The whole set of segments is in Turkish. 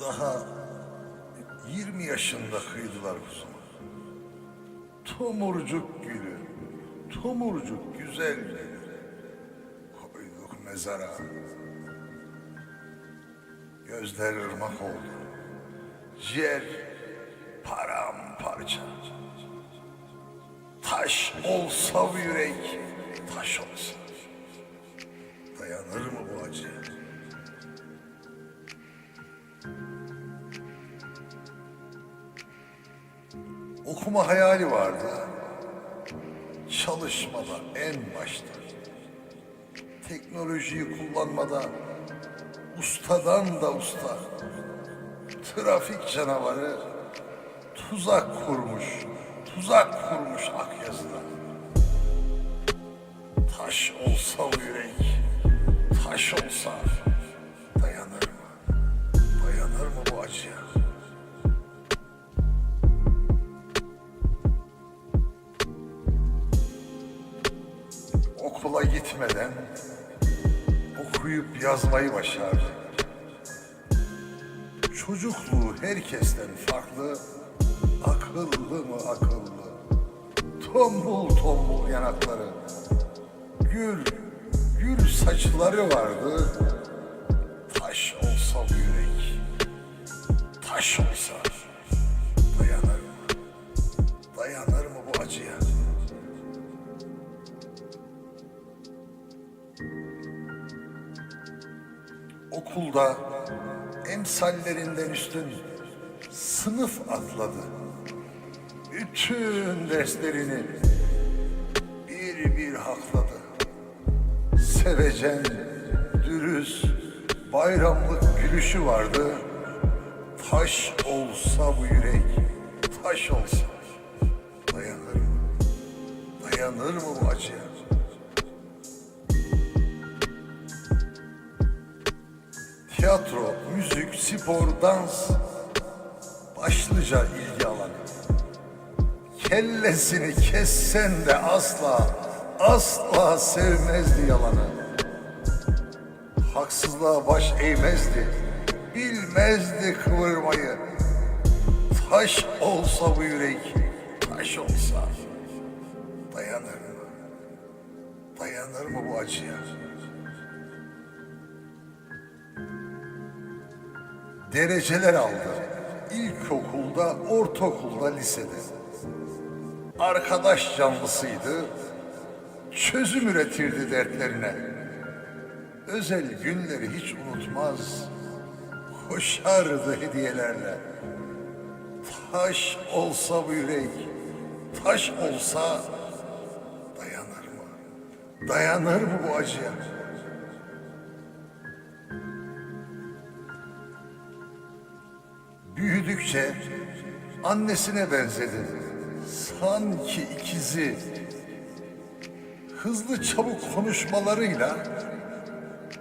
Daha 20 yaşında kıydılar kuzuma. Tomurcuk gülü, tomurcuk güzel gülü. Koyduk mezara. Gözler ırmak oldu. Ciğer paramparça. Taş olsa bu yürek, taş olsa. Dayanır mı bu acı? Okuma hayali vardı. Çalışmada en başta. Teknolojiyi kullanmada ustadan da usta. Trafik canavarı tuzak kurmuş, tuzak kurmuş Akyazı'da. Taş olsa bu yürek, taş olsa dayanır mı? Dayanır mı bu acıya? Gitmeden okuyup yazmayı başardı. Çocukluğu herkesten farklı, akıllı mı akıllı. Tombul tombul yanakları, gül, gül saçları vardı. Taş olsa bu yürek, taş olsa dayanır mı? Dayanır mı bu acıya? Okulda emsallerinden üstün sınıf atladı. Bütün derslerini bir bir hakladı. Sevecen, dürüst, bayramlık gülüşü vardı. Taş olsa bu yürek, taş olsa dayanır mı? Dayanır mı bu acıya? Tiyatro, müzik, spor, dans başlıca ilgi alanı. Kellesini kessen de asla, asla sevmezdi yalanı. Haksızlığa baş eğmezdi, bilmezdi kıvırmayı. Taş olsa bu yürek, taş olsa dayanır mı? Dayanır mı bu acıya? Dereceler aldı. İlkokulda, ortaokulda, lisede. Arkadaş canlısıydı. Çözüm üretirdi dertlerine. Özel günleri hiç unutmaz. Koşardı hediyelerle. Taş olsa bu yürek, taş olsa dayanır mı? Dayanır mı bu acıya? Büyüdükçe annesine benzedi. Sanki ikizi. Hızlı çabuk konuşmalarıyla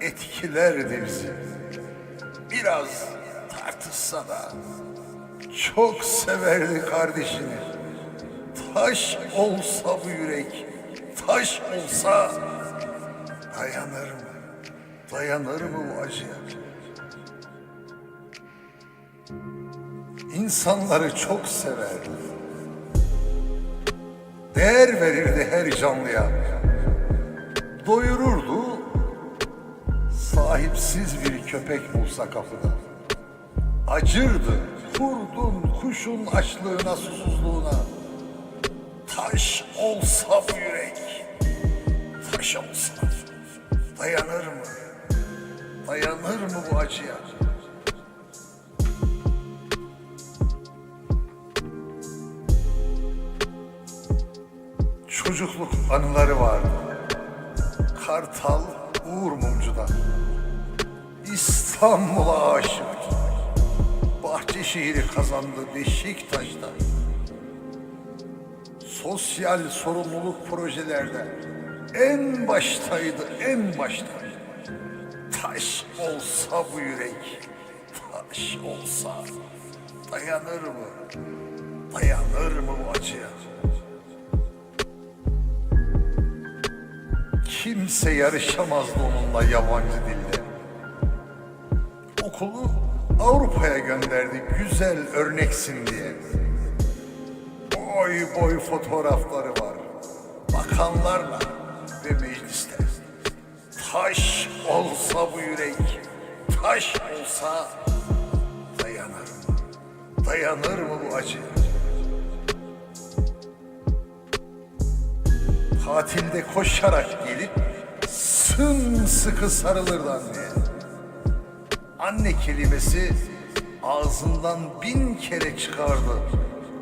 etkilerdi bizi. Biraz tartışsa da çok severdi kardeşini. Taş olsa bu yürek, taş olsa dayanır mı? Dayanır mı bu acıya? İnsanları çok severdi. Değer verirdi her canlıya. Doyururdu. Sahipsiz bir köpek bulsa kapıda. Acırdı kurdun kuşun açlığına susuzluğuna. Taş olsa bu yürek, taş olsa dayanır mı? Dayanır mı bu acıya? Çocukluk anıları vardı. Kartal Uğur Mumcu'da. İstanbul'a aşık. Bahçeşehir'i kazandı Beşiktaş'ta. Sosyal sorumluluk projelerde en baştaydı, en başta. Taş olsa bu yürek, taş olsa dayanır mı? Dayanır mı bu acıya? Kimse yarışamazdı onunla yabancı dilde. Okulu Avrupa'ya gönderdi güzel örneksin diye. Boy boy fotoğrafları var. Bakanlarla ve mecliste. Taş olsa bu yürek, taş olsa dayanır mı? Dayanır mı bu acı? Tatilde koşarak gelip sımsıkı sarılırdı anneye. Anne kelimesi ağzından bin kere çıkardı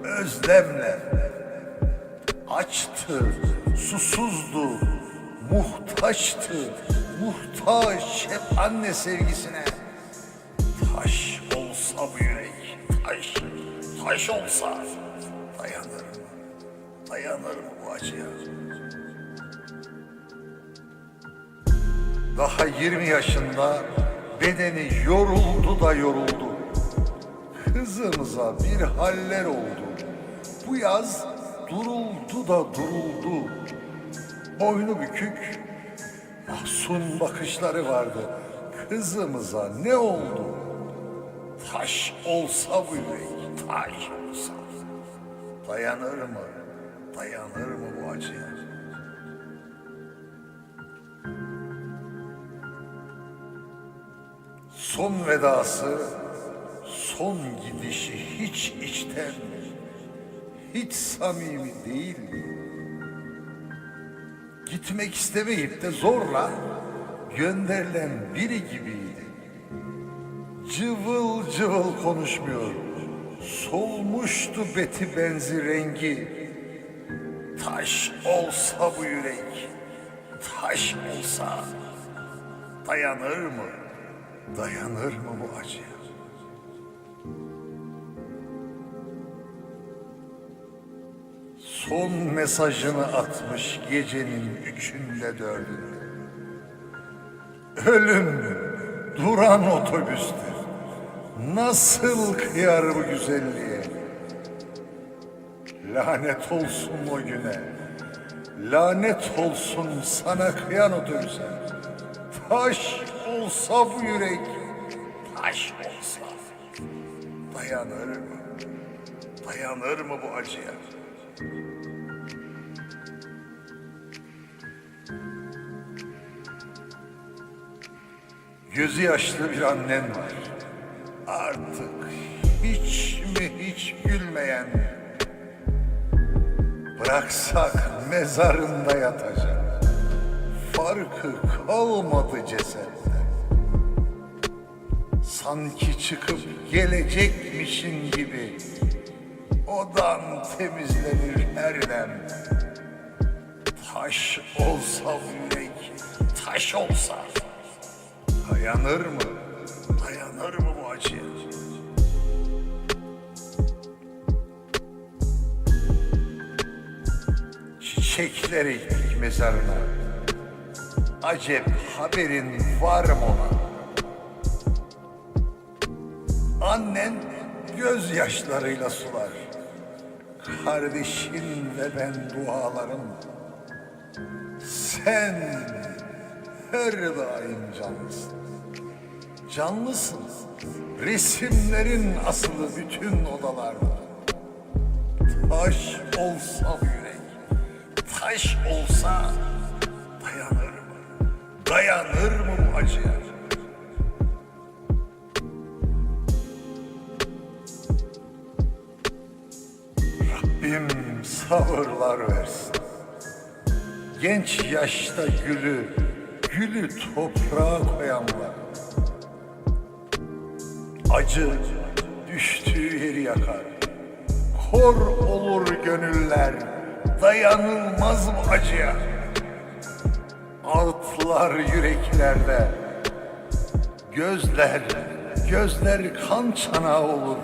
özlemle. Açtı, susuzdu, muhtaçtı, muhtaç hep anne sevgisine. Taş olsa bu yürek, taş, taş olsa dayanır mı? Dayanır mı bu acıya? Daha 20 yaşında bedeni yoruldu da yoruldu. Kızımıza bir haller oldu. Bu yaz duruldu da duruldu. Boynu bükük, mahzun bakışları vardı. Kızımıza ne oldu? Taş olsa bu yürek, taş olsa. Dayanır mı? Dayanır mı bu acıya? Son vedası, son gidişi hiç içten, hiç samimi değil. Gitmek istemeyip de zorla gönderilen biri gibiydi. Cıvıl cıvıl konuşmuyor. Solmuştu beti benzi rengi. Taş olsa bu yürek, taş olsa dayanır mı? Dayanır mı bu acıya? Son mesajını atmış gecenin üçünde dördünde. Ölüm duran otobüstü. Nasıl kıyar bu güzelliğe? Lanet olsun o güne. Lanet olsun sana kıyan otobüse. Taş olsa bu yürek, taş olsa dayanır mı? Dayanır mı bu acıya? Gözü yaşlı bir annen var. Artık hiç mi hiç gülmeyen. Bıraksak mezarında yatacak. Farkı kalmadı cesetten. Sanki çıkıp gelecekmişin gibi odan temizlenir her dem. Taş olsa yürek, taş olsa dayanır mı? Dayanır mı bu acıya? Çiçekler ektik mezarına. Acep haberin var mı ona? Annen gözyaşlarıyla sular. Kardeşin ve ben dualarım. Sen her daim canlısın. Canlısın. Resimlerin asılı bütün odalarda. Taş olsa yürek, taş olsa dayanır mı? Dayanır mı bu acıya? Sabırlar versin. Genç yaşta gülü, gülü toprağa koyanlar. Acı düştüğü yeri yakar. Kor olur gönüller, dayanılmaz bu acıya. Artlar yüreklerde, gözler, gözler kan çanağı olur.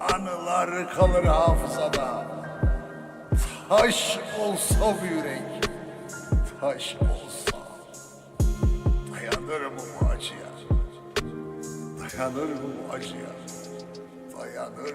Anılar kalır hafızada. Taş olsa bu yürek, taş olsa dayanır mı bu acıya? Dayanır mı bu acıya? Dayanır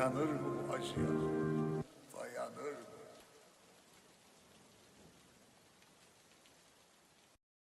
dayanır mı acıya?